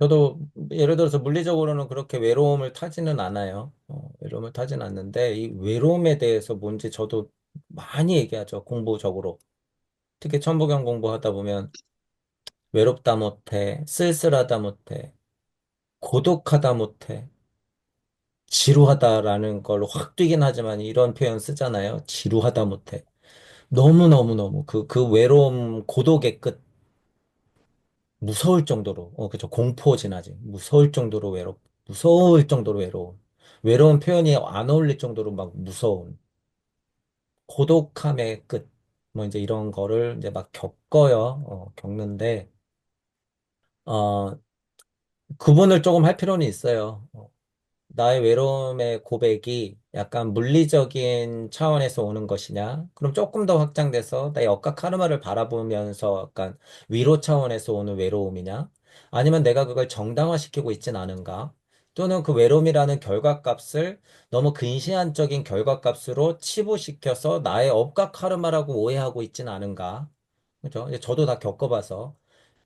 저도 예를 들어서 물리적으로는 그렇게 외로움을 타지는 않아요. 어, 외로움을 타지는 않는데 이 외로움에 대해서 뭔지 저도 많이 얘기하죠. 공부적으로. 특히 천부경 공부하다 보면 외롭다 못해, 쓸쓸하다 못해, 고독하다 못해, 지루하다라는 걸로 확 뛰긴 하지만 이런 표현 쓰잖아요. 지루하다 못해. 너무너무너무 그, 그 외로움, 고독의 끝, 무서울 정도로, 어, 그죠. 공포 진하지. 무서울 정도로 외롭, 무서울 정도로 외로움. 외로운 표현이 안 어울릴 정도로 막 무서운, 고독함의 끝, 뭐 이제 이런 거를 이제 막 겪어요. 어, 겪는데, 어, 구분을 조금 할 필요는 있어요. 어, 나의 외로움의 고백이 약간 물리적인 차원에서 오는 것이냐? 그럼 조금 더 확장돼서 나의 억각 카르마를 바라보면서 약간 위로 차원에서 오는 외로움이냐? 아니면 내가 그걸 정당화시키고 있진 않은가? 또는 그 외로움이라는 결과값을 너무 근시안적인 결과값으로 치부시켜서 나의 억각 카르마라고 오해하고 있진 않은가? 그죠? 저도 다 겪어봐서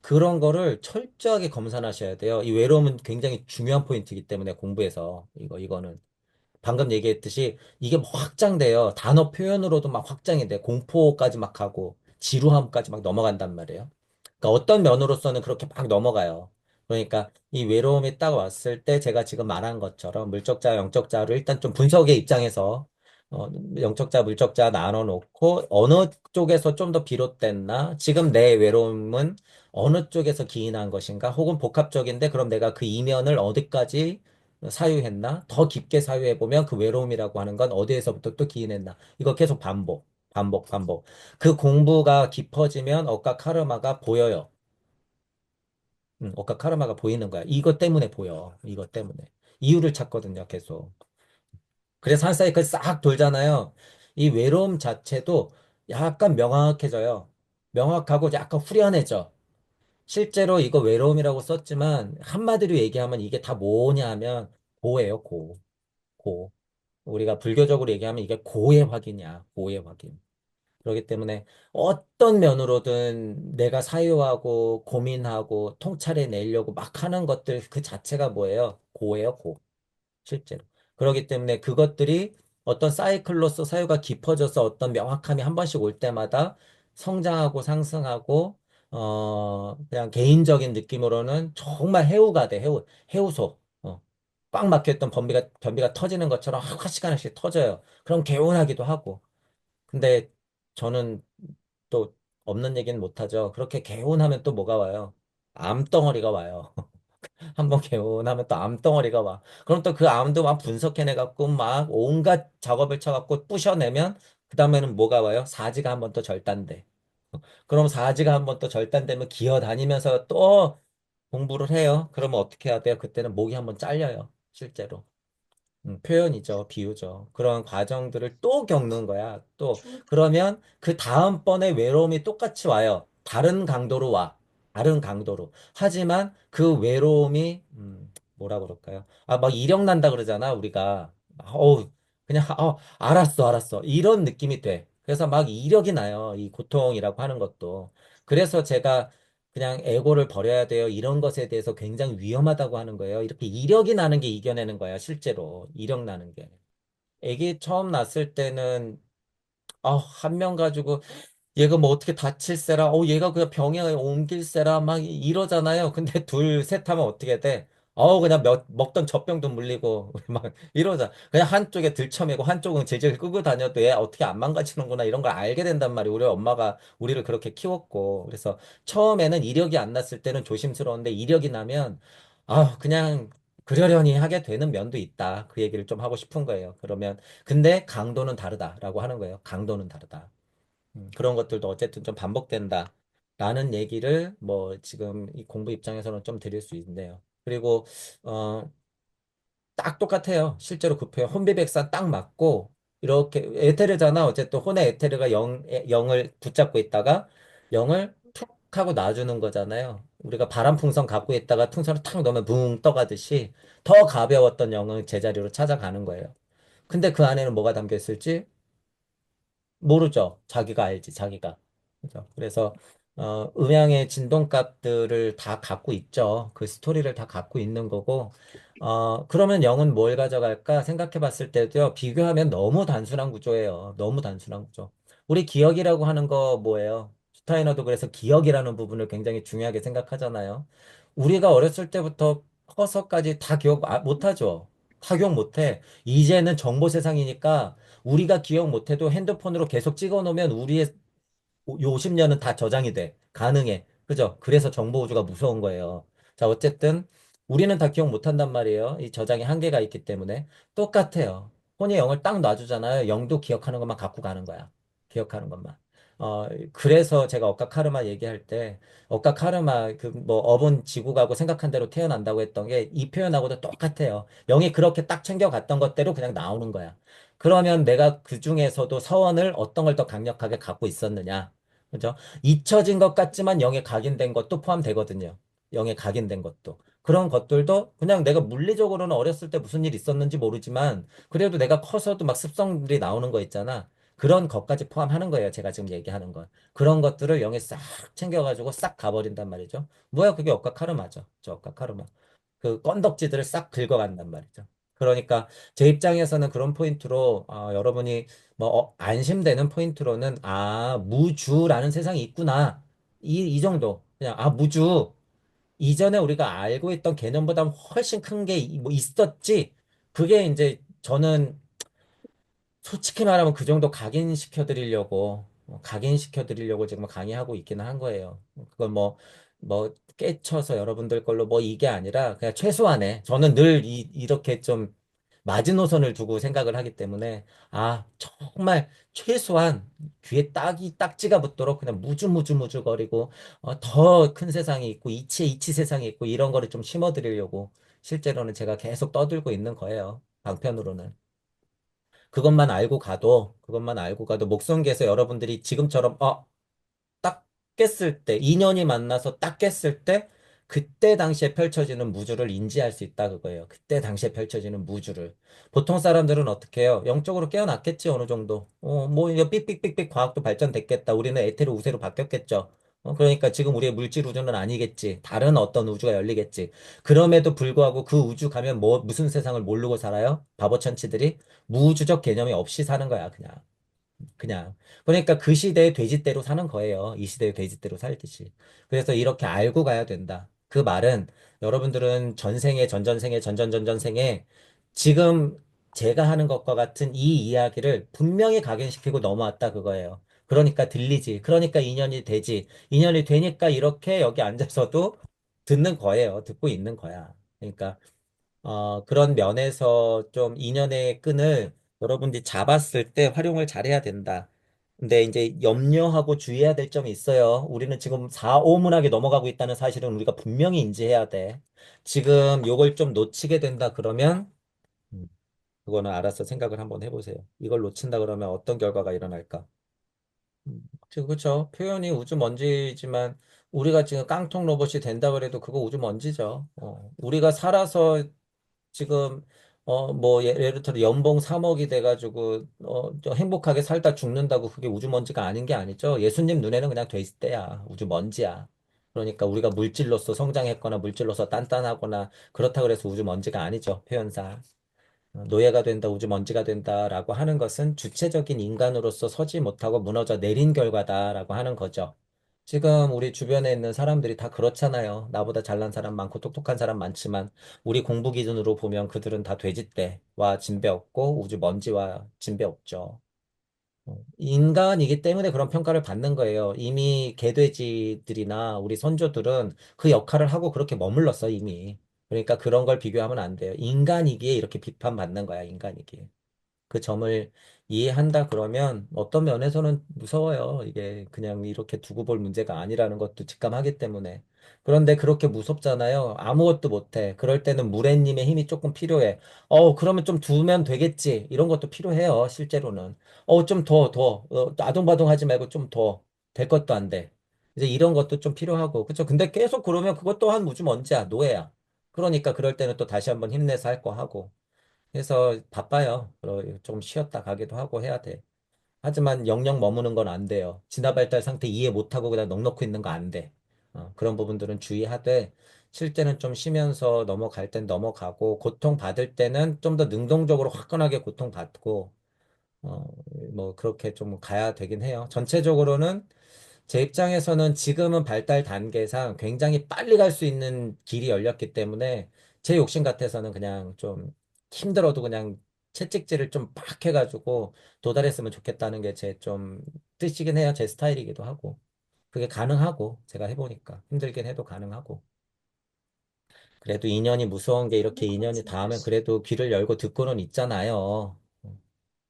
그런 거를 철저하게 검산하셔야 돼요. 이 외로움은 굉장히 중요한 포인트이기 때문에 공부에서 이거 이거는 방금 얘기했듯이 이게 막 확장돼요. 단어 표현으로도 막 확장이 돼. 공포까지 막 하고 지루함까지 막 넘어간단 말이에요. 그러니까 어떤 면으로서는 그렇게 막 넘어가요. 그러니까 이 외로움이 딱 왔을 때 제가 지금 말한 것처럼 물적자, 영적자를 일단 좀 분석의 입장에서 어, 영적자, 물적자 나눠 놓고 어느 쪽에서 좀 더 비롯됐나? 지금 내 외로움은 어느 쪽에서 기인한 것인가? 혹은 복합적인데 그럼 내가 그 이면을 어디까지 사유했나? 더 깊게 사유해 보면 그 외로움이라고 하는 건 어디에서부터 또 기인했나? 이거 계속 반복, 반복, 반복. 그 공부가 깊어지면 억각 카르마가 보여요. 음, 억각 카르마가 보이는 거야. 이것 때문에 보여. 이것 때문에. 이유를 찾거든요, 계속. 그래서 한 사이클 싹 돌잖아요. 이 외로움 자체도 약간 명확해져요. 명확하고 약간 후련해져. 실제로 이거 외로움이라고 썼지만 한마디로 얘기하면 이게 다 뭐냐 하면 고예요, 고. 고. 우리가 불교적으로 얘기하면 이게 고의 확인이야. 고의 확인. 그렇기 때문에 어떤 면으로든 내가 사유하고 고민하고 통찰해 내려고 막 하는 것들 그 자체가 뭐예요? 고예요, 고. 실제로. 그렇기 때문에 그것들이 어떤 사이클로서 사유가 깊어져서 어떤 명확함이 한 번씩 올 때마다 성장하고 상승하고 어 그냥 개인적인 느낌으로는 정말 해우가 돼 해우 해우소 어, 꽉 막혀있던 변비가 변비가 터지는 것처럼 하나씩 하나씩 터져요. 그럼 개운하기도 하고 근데 저는 또 없는 얘기는 못하죠. 그렇게 개운하면 또 뭐가 와요? 암덩어리가 와요. 한번 개운하면 또 암덩어리가 와. 그럼 또 그 암도 막 분석해내갖고 막 온갖 작업을 쳐갖고 부셔내면 그 다음에는 뭐가 와요? 사지가 한 번 또 절단돼. 그럼 사지가 한 번 또 절단되면 기어다니면서 또 공부를 해요. 그러면 어떻게 해야 돼요? 그때는 목이 한 번 잘려요. 실제로. 음, 표현이죠. 비유죠. 그런 과정들을 또 겪는 거야. 또, 그러면 그 다음번에 외로움이 똑같이 와요. 다른 강도로 와. 다른 강도로. 하지만 그 외로움이, 음, 뭐라 그럴까요? 아, 막 이력 난다 그러잖아, 우리가. 어우, 그냥, 어, 알았어, 알았어. 이런 느낌이 돼. 그래서 막 이력이 나요. 이 고통이라고 하는 것도. 그래서 제가 그냥 에고를 버려야 돼요. 이런 것에 대해서 굉장히 위험하다고 하는 거예요. 이렇게 이력이 나는 게 이겨내는 거야, 실제로. 이력 나는 게. 애기 처음 낳았을 때는, 아, 한명 가지고 얘가 뭐 어떻게 다칠세라, 어, 얘가 그냥 병에 옮길세라, 막 이러잖아요. 근데 둘, 셋 하면 어떻게 돼? 어우, 그냥 몇, 먹던 젖병도 물리고, 막 이러자. 그냥 한쪽에 들쳐매고 한쪽은 질질 끄고 다녀도 얘 어떻게 안 망가지는구나, 이런 걸 알게 된단 말이에요. 우리 엄마가 우리를 그렇게 키웠고. 그래서 처음에는 이력이 안 났을 때는 조심스러운데 이력이 나면, 아, 그냥 그러려니 하게 되는 면도 있다. 그 얘기를 좀 하고 싶은 거예요. 그러면, 근데 강도는 다르다라고 하는 거예요. 강도는 다르다. 음, 그런 것들도 어쨌든 좀 반복된다. 라는 얘기를 뭐 지금 이 공부 입장에서는 좀 드릴 수 있네요. 그리고 어, 딱 똑같아요. 실제로 그 표현 혼비백산 딱 맞고 이렇게 에테르잖아. 어쨌든 혼의 에테르가 영, 영을 붙잡고 있다가 영을 툭 하고 놔주는 거잖아요. 우리가 바람 풍선 갖고 있다가 풍선을 탁 넣으면 붕 떠가듯이 더 가벼웠던 영은 제자리로 찾아가는 거예요. 근데 그 안에는 뭐가 담겨 있을지 모르죠. 자기가 알지, 자기가. 그죠? 그래서 어, 음향의 진동값들을 다 갖고 있죠. 그 스토리를 다 갖고 있는 거고, 어, 그러면 영은 뭘 가져갈까 생각해 봤을 때도요, 비교하면 너무 단순한 구조예요. 너무 단순한 구조. 우리 기억이라고 하는 거 뭐예요? 슈타이너도 그래서 기억이라는 부분을 굉장히 중요하게 생각하잖아요. 우리가 어렸을 때부터 커서까지 다 기억 아, 못하죠. 다 기억 못해. 이제는 정보 세상이니까 우리가 기억 못해도 핸드폰으로 계속 찍어 놓으면 우리의 요 50년은 다 저장이 돼. 가능해. 그죠? 그래서 정보 우주가 무서운 거예요. 자, 어쨌든 우리는 다 기억 못 한단 말이에요. 이 저장의 한계가 있기 때문에 똑같아요. 혼이 0을 딱 놔주잖아요. 0도 기억하는 것만 갖고 가는 거야. 기억하는 것만. 어, 그래서 제가 억각 카르마 얘기할 때 억각 카르마 그 뭐 업은 지구가고 생각한 대로 태어난다고 했던 게 이 표현하고도 똑같아요. 0이 그렇게 딱 챙겨갔던 것대로 그냥 나오는 거야. 그러면 내가 그 중에서도 서원을 어떤 걸 더 강력하게 갖고 있었느냐? 그죠? 잊혀진 것 같지만 영에 각인된 것도 포함되거든요. 영에 각인된 것도. 그런 것들도 그냥 내가 물리적으로는 어렸을 때 무슨 일 있었는지 모르지만 그래도 내가 커서도 막 습성들이 나오는 거 있잖아. 그런 것까지 포함하는 거예요. 제가 지금 얘기하는 건. 그런 것들을 영에 싹 챙겨가지고 싹 가버린단 말이죠. 뭐야, 그게 억까 카르마죠. 저 억까 카르마. 그 건덕지들을 싹 긁어간단 말이죠. 그러니까 제 입장에서는 그런 포인트로 어, 여러분이 뭐 어, 안심되는 포인트로는 아 무주라는 세상이 있구나 이, 이 정도 그냥 아 무주 이전에 우리가 알고 있던 개념보다 훨씬 큰 게 뭐 있었지 그게 이제 저는 솔직히 말하면 그 정도 각인시켜 드리려고 어, 각인시켜 드리려고 지금 강의하고 있기는 한 거예요. 그걸 뭐 뭐 깨쳐서 여러분들 걸로 뭐 이게 아니라 그냥 최소한의 저는 늘 이, 이렇게 좀 마지노선을 두고 생각을 하기 때문에 아 정말 최소한 귀에 딱이 딱지가 붙도록 그냥 무주무주무주 거리고 어, 더 큰 세상이 있고 이치 이치 세상이 있고 이런 거를 좀 심어드리려고 실제로는 제가 계속 떠들고 있는 거예요. 방편으로는. 그것만 알고 가도, 그것만 알고 가도 목성기에서 여러분들이 지금처럼, 어, 딱 깼을 때, 인연이 만나서 딱 깼을 때, 그때 당시에 펼쳐지는 무주를 인지할 수 있다 그거예요. 그때 당시에 펼쳐지는 무주를. 보통 사람들은 어떻게 해요? 영적으로 깨어났겠지, 어느 정도. 어, 뭐, 이거 삑삑삑삑 과학도 발전됐겠다. 우리는 에테르 우세로 바뀌었겠죠. 어, 그러니까 지금 우리의 물질 우주는 아니겠지. 다른 어떤 우주가 열리겠지. 그럼에도 불구하고 그 우주 가면 뭐, 무슨 세상을 모르고 살아요? 바보 천치들이? 무우주적 개념이 없이 사는 거야, 그냥. 그냥. 그러니까 그 시대의 돼지대로 사는 거예요. 이 시대의 돼지대로 살듯이. 그래서 이렇게 알고 가야 된다. 그 말은 여러분들은 전생에, 전전생에, 전전전전생에 지금 제가 하는 것과 같은 이 이야기를 분명히 각인시키고 넘어왔다 그거예요. 그러니까 들리지. 그러니까 인연이 되지. 인연이 되니까 이렇게 여기 앉아서도 듣는 거예요. 듣고 있는 거야. 그러니까 어, 그런 면에서 좀 인연의 끈을 여러분들이 잡았을 때 활용을 잘해야 된다. 근데 이제 염려하고 주의해야 될 점이 있어요. 우리는 지금 4오문학에 넘어가고 있다는 사실은 우리가 분명히 인지해야 돼. 지금 요걸 좀 놓치게 된다 그러면 음, 그거는 알아서 생각을 한번 해보세요. 이걸 놓친다 그러면 어떤 결과가 일어날까? 음, 그렇죠. 표현이 우주 먼지지만 우리가 지금 깡통 로봇이 된다 그래도 그거 우주 먼지죠. 어, 우리가 살아서 지금 어 뭐 예를 들어 연봉 3억이 돼가지고 어 저 행복하게 살다 죽는다고 그게 우주 먼지가 아닌 게 아니죠. 예수님 눈에는 그냥 돼 있을 때야. 우주 먼지야. 그러니까 우리가 물질로서 성장했거나 물질로서 단단하거나 그렇다 그래서 우주 먼지가 아니죠. 표현상. 어, 노예가 된다, 우주먼지가 된다라고 하는 것은 주체적인 인간으로서 서지 못하고 무너져 내린 결과다라고 하는 거죠. 지금 우리 주변에 있는 사람들이 다 그렇잖아요. 나보다 잘난 사람 많고 똑똑한 사람 많지만 우리 공부 기준으로 보면 그들은 다 돼지떼와 진배 없고 우주 먼지와 진배 없죠. 어, 인간이기 때문에 그런 평가를 받는 거예요. 이미 개돼지들이나 우리 선조들은 그 역할을 하고 그렇게 머물렀어, 이미. 그러니까 그런 걸 비교하면 안 돼요. 인간이기에 이렇게 비판받는 거야, 인간이기에. 그 점을 이해한다 그러면 어떤 면에서는 무서워요. 이게 그냥 이렇게 두고 볼 문제가 아니라는 것도 직감하기 때문에. 그런데 그렇게 무섭잖아요. 아무것도 못해. 그럴 때는 무례님의 힘이 조금 필요해. 어, 그러면 좀 두면 되겠지. 이런 것도 필요해요. 실제로는. 어, 좀 더, 더. 어, 아동바동 하지 말고 좀 더. 될 것도 안 돼. 이제 이런 것도 좀 필요하고. 그쵸? 근데 계속 그러면 그것 또한 무주 먼지야. 노예야. 그러니까 그럴 때는 또 다시 한번 힘내서 할 거 하고. 그래서 바빠요. 좀 쉬었다 가기도 하고 해야 돼. 하지만 영영 머무는 건 안 돼요. 진화 발달 상태 이해 못하고 그냥 넋 놓고 있는 거 안 돼. 어, 그런 부분들은 주의하되 실제는 좀 쉬면서 넘어갈 땐 넘어가고 고통 받을 때는 좀 더 능동적으로 화끈하게 고통 받고 어, 뭐 그렇게 좀 가야 되긴 해요. 전체적으로는 제 입장에서는 지금은 발달 단계상 굉장히 빨리 갈 수 있는 길이 열렸기 때문에 제 욕심 같아서는 그냥 좀 힘들어도 그냥 채찍질을 좀빡 해가지고 도달했으면 좋겠다는 게 제 좀 뜻이긴 해요. 제 스타일이기도 하고. 그게 가능하고, 제가 해보니까. 힘들긴 해도 가능하고. 그래도 인연이 무서운 게 이렇게 인연이 닿으면 그래도 귀를 열고 듣고는 있잖아요.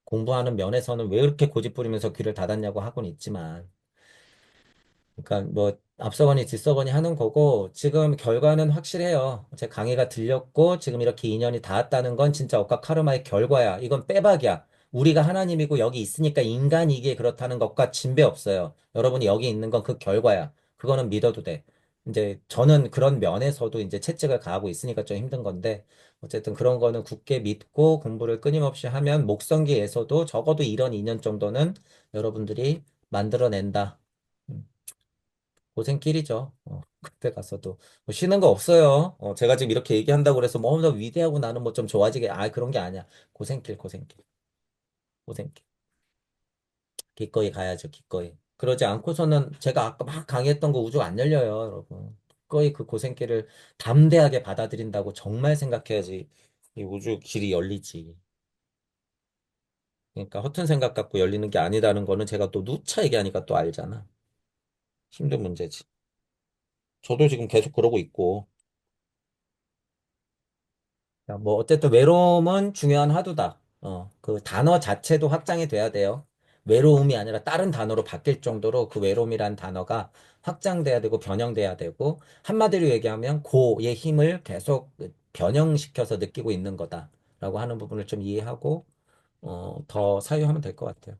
공부하는 면에서는 왜 이렇게 고집 부리면서 귀를 닫았냐고 하고는 있지만. 그러니까 뭐 앞서거니 뒤서거니 하는 거고 지금 결과는 확실해요. 제 강의가 들렸고 지금 이렇게 인연이 닿았다는 건 진짜 억까 카르마의 결과야. 이건 빼박이야. 우리가 하나님이고 여기 있으니까 인간이기에 그렇다는 것과 진배 없어요. 여러분이 여기 있는 건 그 결과야. 그거는 믿어도 돼. 이제 저는 그런 면에서도 이제 채찍을 가하고 있으니까 좀 힘든 건데 어쨌든 그런 거는 굳게 믿고 공부를 끊임없이 하면 목성기에서도 적어도 이런 인연 정도는 여러분들이 만들어낸다. 음. 고생길이죠. 어, 그때 가서도 뭐 쉬는 거 없어요. 어, 제가 지금 이렇게 얘기한다고 그래서 뭐더 위대하고 나는 뭐 좀 좋아지게 아 그런 게 아니야. 고생길 고생길 고생길 기꺼이 가야죠 기꺼이. 그러지 않고서는 제가 아까 막 강의했던 거 우주가 안 열려요, 여러분. 기꺼이 그 고생길을 담대하게 받아들인다고 정말 생각해야지 이 우주 길이 열리지. 그러니까 허튼 생각 갖고 열리는 게 아니다는 거는 제가 또 누차 얘기하니까 또 알잖아. 힘든 문제지. 저도 지금 계속 그러고 있고. 야, 뭐 어쨌든 외로움은 중요한 화두다. 어, 그 단어 자체도 확장이 돼야 돼요. 외로움이 아니라 다른 단어로 바뀔 정도로 그 외로움이란 단어가 확장돼야 되고 변형돼야 되고 한마디로 얘기하면 고의 힘을 계속 변형시켜서 느끼고 있는 거다라고 하는 부분을 좀 이해하고 어, 더 사유하면 될 것 같아요.